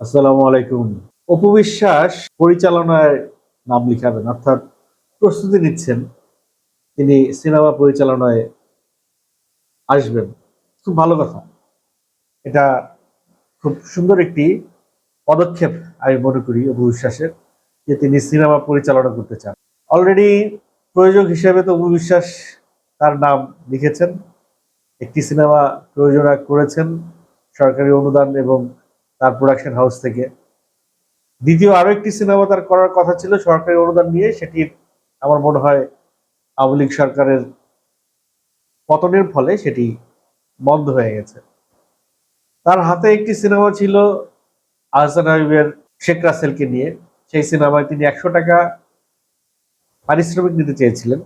আসসালামু আলাইকুম। অপবিশ্বাস পরিচালনায় নাম লিখাবেন, অর্থাৎ প্রস্তুতি নিচ্ছেন। তিনি সিনেমা পরিচালনায় আসবেন। খুব ভালো কথা। এটা খুব সুন্দর একটি পদক্ষেপ আমি মনে করি অপবিশ্বাসের যে তিনি সিনেমা পরিচালনা করতে চান। অলরেডি প্রয়োজক হিসেবে তো অপবিশ্বাস তার নাম লিখেছেন। একটি সিনেমা প্রয়োজনা করেছেন। সরকারি অনুদান এবং তার প্রোডাকশন হাউস থেকে। দ্বিতীয় আরও একটি সিনেমা তার করার কথা ছিল, সরকারি অনুদান নিয়ে, সেটি আমার মনে হয় আওয়ামী লীগ সরকারের পতনের ফলে সেটি বন্ধ হয়ে গেছে। তার হাতে একটি সিনেমা ছিল আহসান হাবিবের শেখ রাসেলকে নিয়ে। সেই সিনেমায় তিনি একশো টাকা পারিশ্রমিক নিতে চেয়েছিলেন।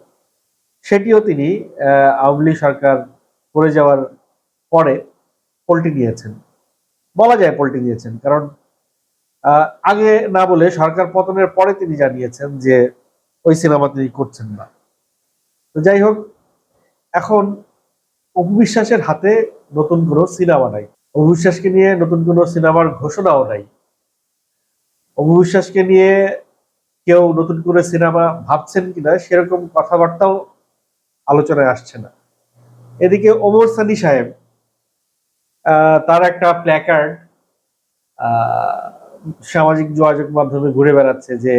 সেটিও তিনি আওয়ামী লীগ সরকার করে যাওয়ার পরে পল্টি নিয়েছেন। বলা যায় পল্টি নিয়েছেন। কারণ আগে না বলে সরকার পতনের পরে তিনি জানিয়েছেন যে ওই সিনেমা তিনি করছেন না। তো যাই হোক, এখন অপবিশ্বাসের হাতে নতুন কোনো সিনেমা নাই। অপবিশ্বাসকে নিয়ে নতুন কোনো সিনেমার ঘোষণাও নাই। অপবিশ্বাসকে নিয়ে কেউ নতুন করে সিনেমা ভাবছেন কিনা সেরকম কথাবার্তাও আলোচনায় আসছে না। এদিকে ওমর সানি সাহেব তার একটা প্ল্যাকার্ড সামাজিক যোগাযোগ মাধ্যমে ঘুরে বেড়াচ্ছে যে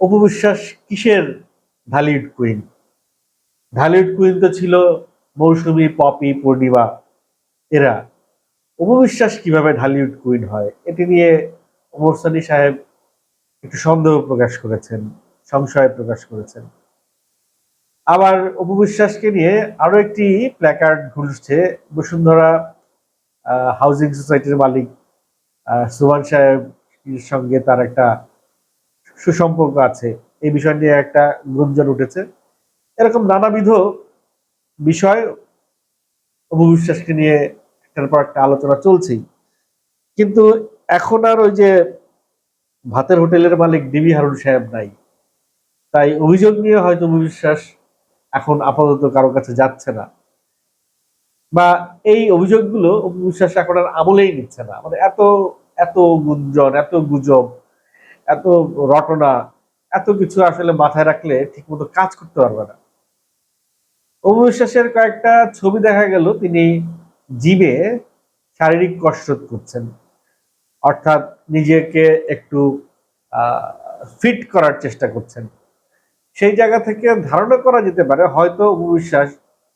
অপবিশ্বাস কিসের ঢালিউড কুইন ঢালিউড কুইন তো ছিল মৌসুমী, পপি, পূর্ণিমা, এরা। অপবিশ্বাস কীভাবে ঢালিউড কুইন হয়? এটি নিয়ে ওমর সানি সাহেব একটু সন্দেহ প্রকাশ করেছেন, সংশয় প্রকাশ করেছেন। আবার অপবিশ্বাসকে নিয়ে আরও একটি প্ল্যাকার্ড ঘুরছে বসুন্ধরা হাউজিং সোসাইটির মালিক সুভান সাহেবের সঙ্গে তার একটা সুসম্পর্ক আছে। এই বিষয় নিয়ে একটা গুঞ্জন উঠেছে। এরকম নানাবিধ বিষয় অপবিশ্বাসকে নিয়ে একটার পর একটা আলোচনা চলছেই। কিন্তু এখন আর ওই যে ভাতের হোটেলের মালিক ডিবি হারুন সাহেব নাই। তাই অভিযোগ নিয়ে হয়তো অবিশ্বাস এখন আপাতত কারও কাছে যাচ্ছে না। বা এই অভিযোগগুলো অপবিশ্বাস এখন আর আমলেই নিচ্ছে না। মানে এত এত গুঞ্জন, এত গুজব, এত রটনা, এত কিছু আসলে মাথায় রাখলে ঠিকমতো কাজ করতে পারবে না। অপবিশ্বাসের কয়েকটা ছবি দেখা গেল, তিনি জিমে শারীরিক কসরত করছেন। অর্থাৎ নিজেকে একটু ফিট করার চেষ্টা করছেন। সেই জায়গা থেকে ধারণা করা যেতে পারে, হয়তো অপবিশ্বাস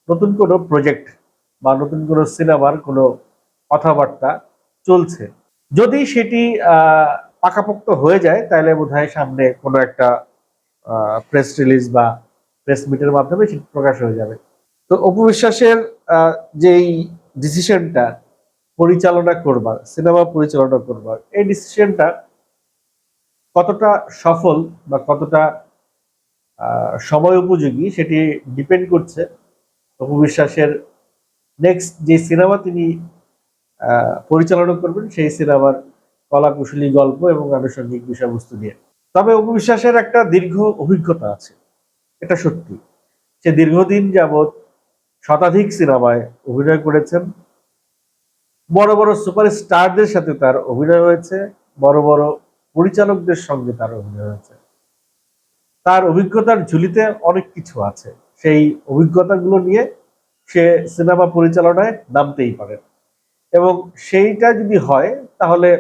নতুন কোনো প্রজেক্ট বা নতুন কোনো সিনেমার কোনো কথাবার্তা চলছে। যদি সেটি পাকাপোক্ত হয়ে যায় তাহলে বোধহয় সামনে কোনো একটা প্রেস রিলিজ বা প্রেস মিটের মাধ্যমে সেটি প্রকাশ হয়ে যাবে। তো অপবিশ্বাসের আহ, যেই ডিসিশনটা পরিচালনা করবার সিনেমা পরিচালনা করবার এই ডিসিশনটা কতটা সফল বা কতটা সময় উপযোগী সেটি ডিপেন্ড করছে অপবিশ্বাসের নেক্সট যে সিনেমা তিনি পরিচালনা করবেন, সেই সিনেমার কলাকুশলী গল্প এবং আনুষঙ্গিক বিষয়বস্তু নিয়ে। তবে অপবিশ্বাসের একটা দীর্ঘ অভিজ্ঞতা আছে, এটা সত্যি। সে দীর্ঘদিন যাবৎ শতাধিক সিনেমায় অভিনয় করেছেন। বড় বড় সুপারস্টারদের সাথে তার অভিনয় হয়েছে, বড় বড় পরিচালকদের সঙ্গে তার অভিনয় হয়েছে। তার অভিজ্ঞতার ঝুলিতে অনেক কিছু আছে। সেই অভিজ্ঞতাগুলো নিয়ে সে সিনেমা পরিচালনায় নামতেই পারে। এবং সেইটা যদি হয়, তাহলে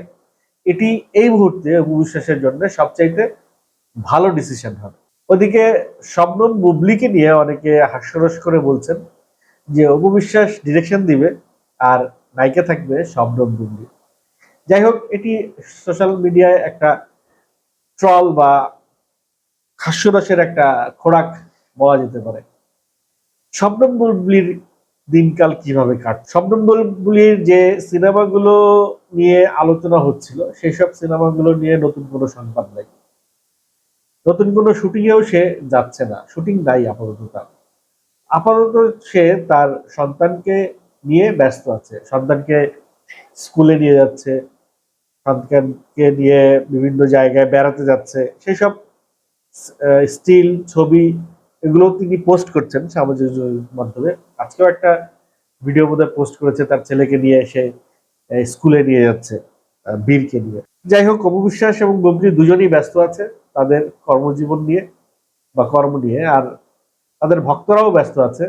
এটি এই মুহূর্তে অপবিশ্বাসের জন্য সবচাইতে ভালো ডিসিশন হবে। ওদিকে শবনম বুবলিকে নিয়ে অনেকে হাস্যরস করে বলছেন যে অপবিশ্বাস ডিরেকশন দিবে আর নায়িকা থাকবে শবনম বুবলি। যাই হোক, এটি সোশ্যাল মিডিয়ায় একটা ট্রল বা হাস্যরসের একটা খোরাক বলা যেতে পারে। শবনম বুবলির দিনকাল কীভাবে কাট শবনম বুবলির যে সিনেমাগুলো নিয়ে আলোচনা হচ্ছিল সেই সব সিনেমাগুলো নিয়ে নতুন কোনো সংবাদ নাই। নতুন কোনো শুটিংয়েও সে যাচ্ছে না। শুটিং নাই আপাতত তার। আপাতত সে তার সন্তানকে নিয়ে ব্যস্ত আছে। সন্তানকে স্কুলে নিয়ে যাচ্ছে, সন্তানকে নিয়ে বিভিন্ন জায়গায় বেড়াতে যাচ্ছে। সেই সব স্টিল, ছবি এগুলো তিনি পোস্ট করছেন সামাজিক মাধ্যমে? আজকেও একটা ভিডিও বোধহয় পোস্ট করেছে, তার ছেলেকে নিয়ে এসে স্কুলে নিয়ে যাচ্ছে বীরকে নিয়ে। যাই হোক, অপু বিশ্বাস এবং বুবলি দুজনই ব্যস্ত আছে তাদের কর্মজীবন নিয়ে বা কর্ম নিয়ে, আর তাদের ভক্তরাও ব্যস্ত আছে।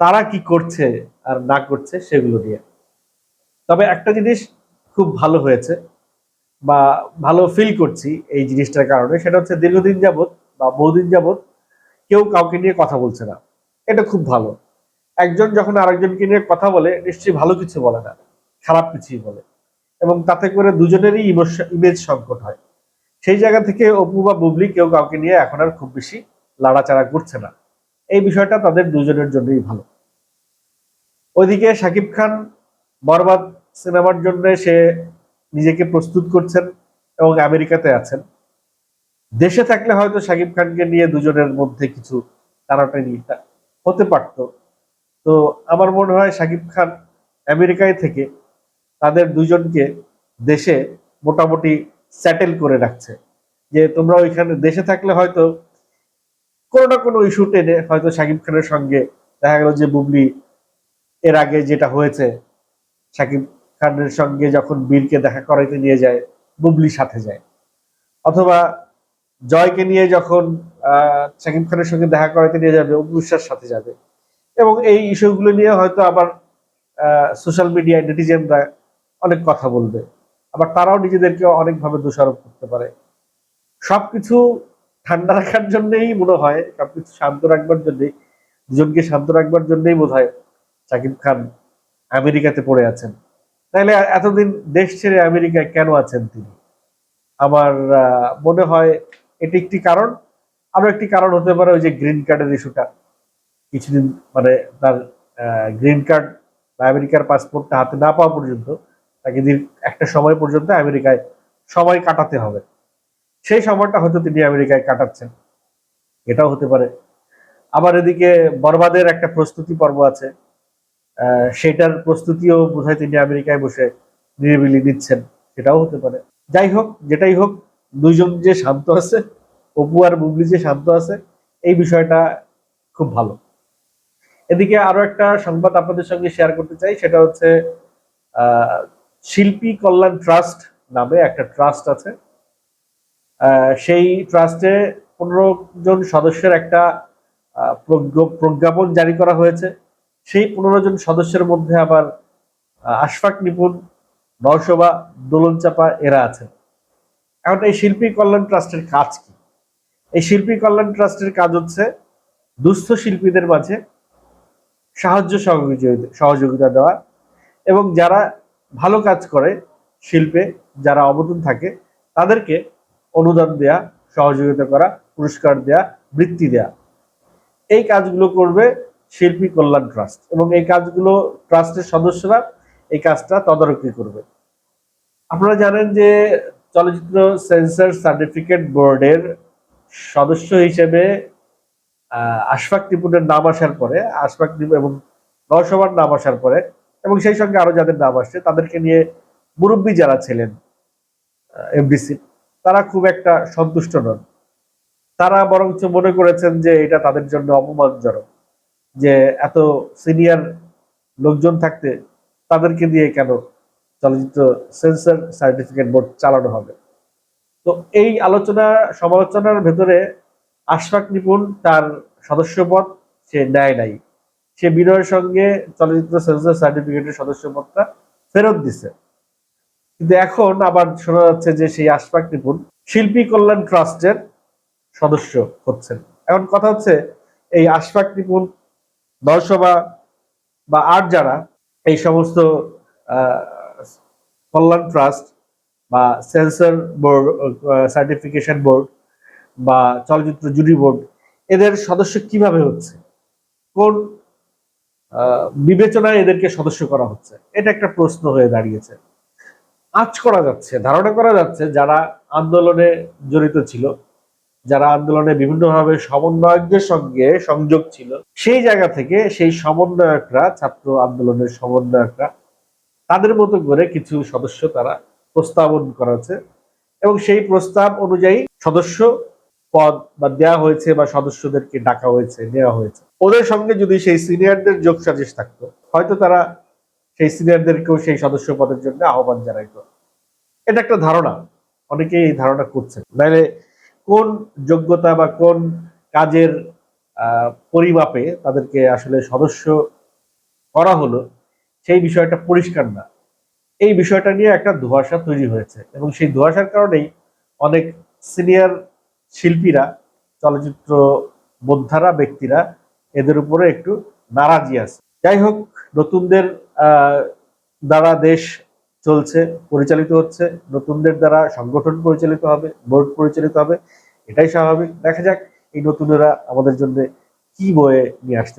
তারা কি করছে আর না করছে সেগুলো নিয়ে। তবে একটা জিনিস খুব ভালো হয়েছে বা ভালো ফিল করছি এই জিনিসটার কারণে, সেটা হচ্ছে দীর্ঘদিন যাবত বা বহুদিন যাবত কেউ কাউকে নিয়ে কথা বলছে না। এটা খুব ভালো। একজন যখন আরেকজনকে নিয়ে কথা বলে, নিশ্চয়ই ভালো কিছু বলে না, খারাপ কিছুই বলে। এবং তাতে করে দুজনেরই ইমেজ সংকট হয়। সেই জায়গা থেকে অপু বা বুবলি কেউ কাউকে নিয়ে এখন আর খুব বেশি লাড়াচাড়া করছে না। এই বিষয়টা তাদের দুজনের জন্যই ভালো। ওইদিকে শাকিব খান বরবাদ সিনেমার জন্য সে নিজেকে প্রস্তুত করছেন এবং আমেরিকাতে আছেন। দেশে থাকলে হয়তো শাকিব খানকে নিয়ে দুজনের মধ্যে কিছু টানাটানি হতে পারত। তো আমার মনে হয় শাকিব খান আমেরিকায় থেকে তাদের দুজনকে দেশে মোটামুটি সেটেল করে রাখছে। যে তোমরা ওইখানে দেশে থাকলে হয়তো কোনো না কোনো ইস্যু টেনে হয়তো শাকিব খানের সঙ্গে দেখা গেল যে বুবলি এর আগে যেটা হয়েছে শাকিব খানের সঙ্গে যখন বীরকে দেখা করাইতে নিয়ে যায়, বুবলির সাথে যায়। অথবা জয়কে নিয়ে যখন শাকিব খানের সঙ্গে দেখা করাইতে নিয়ে যাবে অপুষ্যার সাথে যাবে। এবং এই ইস্যুগুলো নিয়ে হয়তো আবার সোশ্যাল মিডিয়ায় নেটিজেনরা অনেক কথা বলবে। আবার তারাও নিজেদেরকে অনেকভাবে দোষারোপ করতে পারে। সবকিছু ঠান্ডা রাখার জন্যেই মনে হয়, সবকিছু শান্ত রাখবার জন্যেই, দুজনকে শান্ত রাখবার জন্যেই বোধ হয় শাকিব খান আমেরিকাতে পড়ে আছেন। তাহলে এতদিন দেশ ছেড়ে আমেরিকায় কেন আছেন তিনি? আমার মনে হয় এটি একটি কারণ। আরও একটি কারণ হতে পারে ওই যে গ্রিন কার্ডের ইস্যুটা কিছুদিন মানে তার গ্রিন কার্ড বা আমেরিকার পাসপোর্টটা হাতে না পাওয়া পর্যন্ত তাকে একটা সময় পর্যন্ত আমেরিকায় সময় কাটাতে হবে। সেই সময়টা হয়তো তিনি আমেরিকায় কাটাচ্ছেন। এটাও হতে পারে। আবার এদিকে বরবাদের একটা প্রস্তুতি পর্ব আছে। সেটার প্রস্তুতিও বোধহয় তিনি আমেরিকায় বসে নিরিবিলি দিচ্ছেন সেটাও হতে পারে। যাই হোক, যেটাই হোক দুইজন যে শান্ত আছে, অপু আর বুবলি যে শান্ত আছে, এই বিষয়টা খুব ভালো। এদিকে আরও একটা সংবাদ আপনাদের সঙ্গে শেয়ার করতে চাই, সেটা হচ্ছে শিল্পী কল্যাণ ট্রাস্ট নামে একটা ট্রাস্ট আছে। সেই ট্রাস্টে পনেরো জন সদস্যের একটা প্রজ্ঞাপন জারি করা হয়েছে। সেই পনেরো জন সদস্যের মধ্যে আবার আশফাক নিপুণ নরসভা দোলন চাপা এরা আছেন। এখন এই শিল্পী কল্যাণ ট্রাস্টের কাজ কি? এই শিল্পী কল্যাণ ট্রাস্টের কাজ হচ্ছে দুস্থ শিল্পীদের মাঝে সাহায্য সহযোগিতা সহযোগিতা দেওয়া এবং যারা ভালো কাজ করে শিল্পে, যারা অবদান থাকে, তাদেরকে অনুদান দেয়া, সহযোগিতা করা, পুরস্কার দেয়া, বৃত্তি দেয়া। এই কাজগুলো করবে শিল্পী কল্যাণ ট্রাস্ট এবং এই কাজগুলো ট্রাস্টের সদস্যরা এই কাজটা তদারকি করবে। আপনারা জানেন যে চলচ্চিত্র সেন্সর সার্টিফিকেট বোর্ডের সদস্য হিসেবে আশফাক টিপুনের নাম আসার পরে, আশফাক টিপু এবং নরসভার নাম আসার পরে এবং সেই সঙ্গে আরও যাদের নাম আসছে, তাদেরকে নিয়ে মুরব্বী যারা ছিলেন এফডিসি তারা খুব একটা সন্তুষ্ট নন। তারা বরঞ্চ মনে করেছেন যে এটা তাদের জন্য অপমানজনক, যে এত সিনিয়র লোকজন থাকতে তাদেরকে দিয়ে কেন চলচ্চিত্র সেন্সর সার্টিফিকেট বোর্ড চালানো হবে। তো এই আলোচনা, সমালোচনার ভেতরে আশফাক নিপুণ তার সদস্যপদ সে নেয় নাই। সে বিনয়ের সঙ্গে চলচ্চিত্র সেন্সর সার্টিফিকেটের সদস্যপদটা ফেরত দিছে। কিন্তু এখন আবার শোনা যাচ্ছে যে সেই আশফাক নিপুণ শিল্পী কল্যাণ ট্রাস্টের সদস্য হচ্ছেন। এখন কথা হচ্ছে, এই আশফাক নিপুণ দর্শবা বা আর যারা, এই সমস্ত কল্যাণ ট্রাস্ট বা সেন্সর বোর্ড সার্টিফিকেশন বোর্ড বা চলচ্চিত্র জুরি বোর্ড, এদের সদস্য কীভাবে হচ্ছে? কোন বিবেচনায় এদেরকে সদস্য করা হচ্ছে? এটা একটা প্রশ্ন হয়ে দাঁড়িয়েছে। আজ করা যাচ্ছে, ধারণা করা যাচ্ছে, যারা আন্দোলনে জড়িত ছিল, যারা আন্দোলনে বিভিন্নভাবে সমন্বয়কদের সঙ্গে সংযোগ ছিল, সেই জায়গা থেকে সেই সমন্বয়করা, ছাত্র আন্দোলনের সমন্বয়করা তাদের মতো করে কিছু সদস্য তারা প্রস্তাবন করেছে এবং সেই প্রস্তাব অনুযায়ী সদস্য পদ বা দেওয়া হয়েছে বা সদস্যদেরকে ডাকা হয়েছে নেওয়া হয়েছে। ওদের সঙ্গে যদি সেই সিনিয়রদের যোগ সাজেশ থাকতো, হয়তো তারা সেই সিনিয়রদেরকেও সেই সদস্য পদের জন্য আহ্বান জানাইতো। এটা একটা ধারণা। অনেকে এই ধারণা করছেন। নাহলে কোন যোগ্যতা বা কোন কাজের পরিমাপে তাদেরকে আসলে সদস্য করা হলো সেই বিষয়টা পরিষ্কার না। এই বিষয়টা নিয়ে একটা ধোঁয়াশা তৈরি হয়েছে এবং সেই ধোঁয়াশার কারণেই অনেক সিনিয়র শিল্পীরা, চলচ্চিত্র বোদ্ধারা, ব্যক্তিরা এদের উপরে একটু নারাজি আছে। যাই হোক, নতুনদের দ্বারা দেশ চলছে, পরিচালিত হচ্ছে, নতুনদের দ্বারা সংগঠন পরিচালিত হবে, বোর্ড পরিচালিত হবে, এটাই স্বাভাবিক। দেখা যাক এই নতুনেরা আমাদের জন্য কি বয়ে নিয়ে আসতে